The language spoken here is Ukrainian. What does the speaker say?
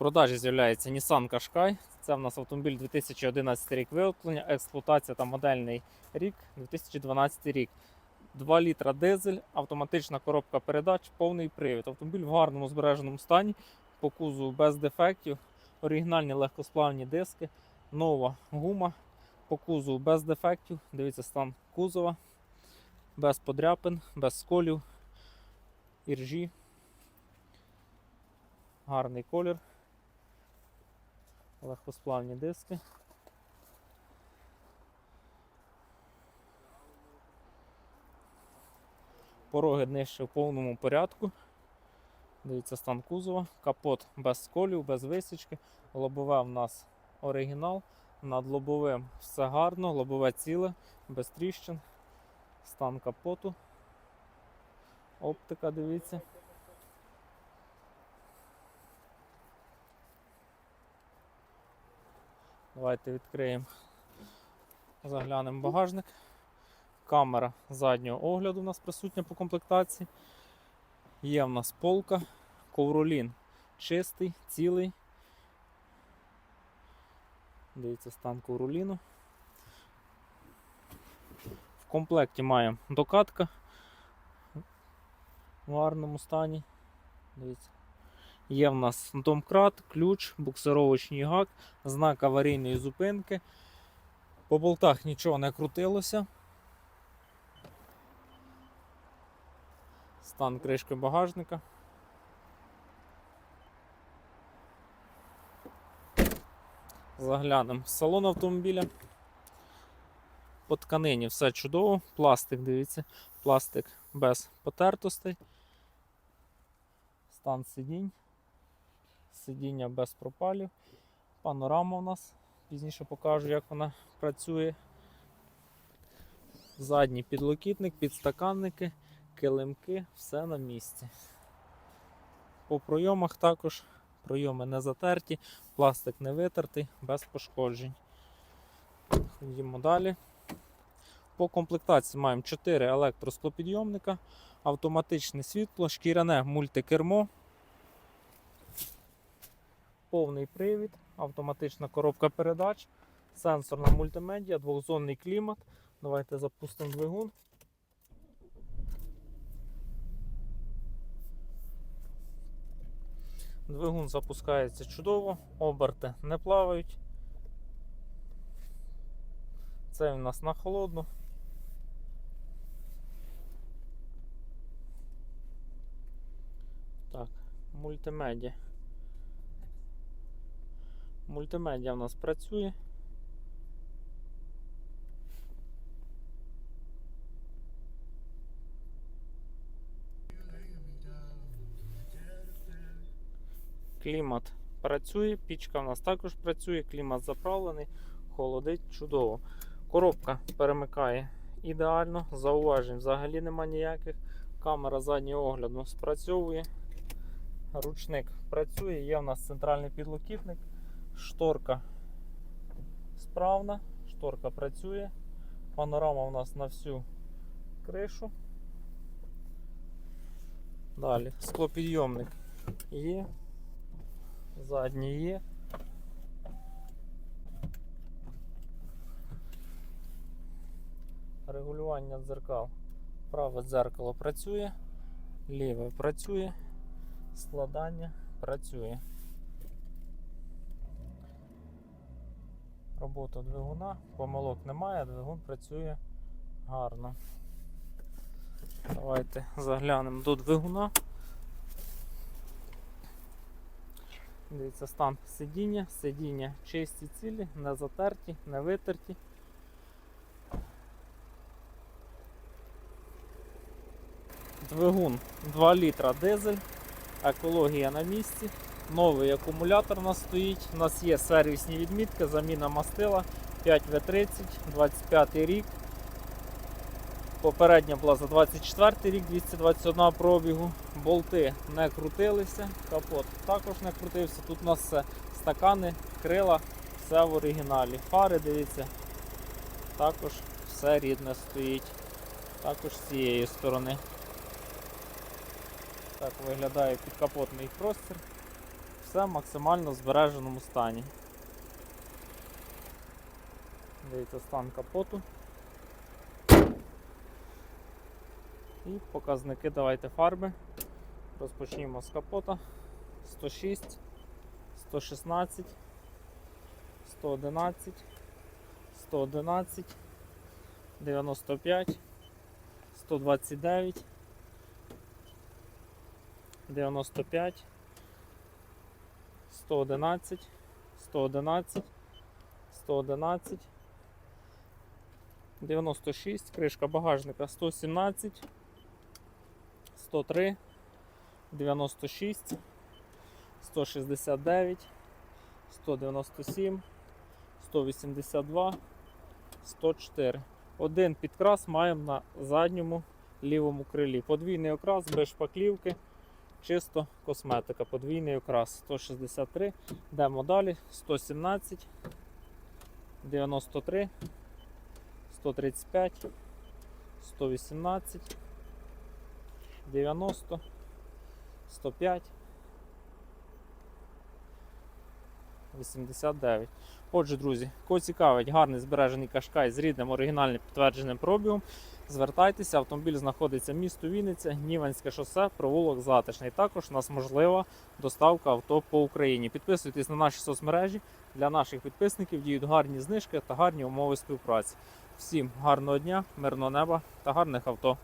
продажі з'являється Nissan Qashqai. Це в нас автомобіль 2011 рік виготовлення, експлуатація та модельний рік 2012 рік. 2 літра дизель, автоматична коробка передач, повний привід. Автомобіль в гарному збереженому стані, по кузову без дефектів, оригінальні легкосплавні диски, нова гума, по кузову без дефектів. Дивіться стан кузова, без подряпин, без сколів, іржі. Гарний колір. Легкосплавні диски. Пороги нижче в повному порядку. Дивіться стан кузова, капот без сколів, без висічки. Лобове в нас оригінал. Над лобовим все гарно, лобове ціле, без тріщин. Стан капоту. Оптика, дивіться. Давайте відкриємо. Заглянемо багажник. Камера заднього огляду у нас присутня по комплектації. Є в нас полка, ковролін чистий, цілий. Дивіться стан ковроліну. В комплекті маємо докатка в гарному стані. Дивіться. Є в нас домкрат, ключ, буксировочний гак, знак аварійної зупинки. По болтах нічого не крутилося. Стан кришки багажника. Заглянемо в салон автомобіля. По тканині все чудово. Пластик, дивіться, пластик без потертостей. Стан сидінь. Сидіння без пропалів. Панорама у нас. Пізніше покажу, як вона працює. Задній підлокітник, підстаканники, килимки, все на місці. По пройомах також пройоми не затерті, пластик не витертий, без пошкоджень. Ходімо далі. По комплектації маємо 4 електросклопідйомника, автоматичне світло, шкіряне мультикермо, повний привід, автоматична коробка передач, сенсорна мультимедіа, двохзонний клімат. Давайте запустимо двигун. Двигун запускається чудово, оберти не плавають. Це у нас на холодну. Так, мультимедіа. Мультимедіа в нас працює. Клімат працює, пічка в нас також працює, клімат заправлений, холодить чудово. Коробка перемикає ідеально, зауважень взагалі нема ніяких. Камера заднього огляду спрацьовує. Ручник працює, є в нас центральний підлокітник, шторка справна, шторка працює, панорама у нас на всю кришу. Далі склопідйомник є, задній є. Регулювання дзеркал. Праве дзеркало працює, ліве працює, складання працює. Робота двигуна, помилок немає, двигун працює гарно. Давайте заглянемо до двигуна. Дивіться, стан сидіння, сидіння чисті цілі, не затерті, не витерті. Двигун 2 літра дизель, екологія на місці. Новий акумулятор у нас стоїть. У нас є сервісні відмітки, заміна мастила 5В30, 25 рік. Попередня була за 24 рік, 221 пробігу. Болти не крутилися, капот також не крутився. Тут у нас все стакани, крила, все в оригіналі. Фари, дивіться, також все рідне стоїть. Також з цієї сторони. Так виглядає підкапотний простір. Все максимально в збереженому стані. Дивіться стан капоту. І показники давайте фарби. Розпочнімо з капота. 106, 116, 111, 111, 95, 129, 95, 111, 111, 111, 96, кришка багажника 117, 103, 96, 169, 197, 182, 104. Один підкрас маємо на задньому лівому крилі. Подвійний окрас без шпаклівки, чисто косметика. Подвійний окрас 163. Йдемо далі. 117, 93, 135, 118, 90, 105, 89. Отже, друзі, кого цікавить гарний збережений кашкай з рідним оригінальним підтвердженим пробігом, звертайтеся, автомобіль знаходиться місто Вінниця, Гніванське шосе, провулок Затишний. Також у нас можлива доставка авто по Україні. Підписуйтесь на наші соцмережі. Для наших підписників діють гарні знижки та гарні умови співпраці. Всім гарного дня, мирного неба та гарних авто.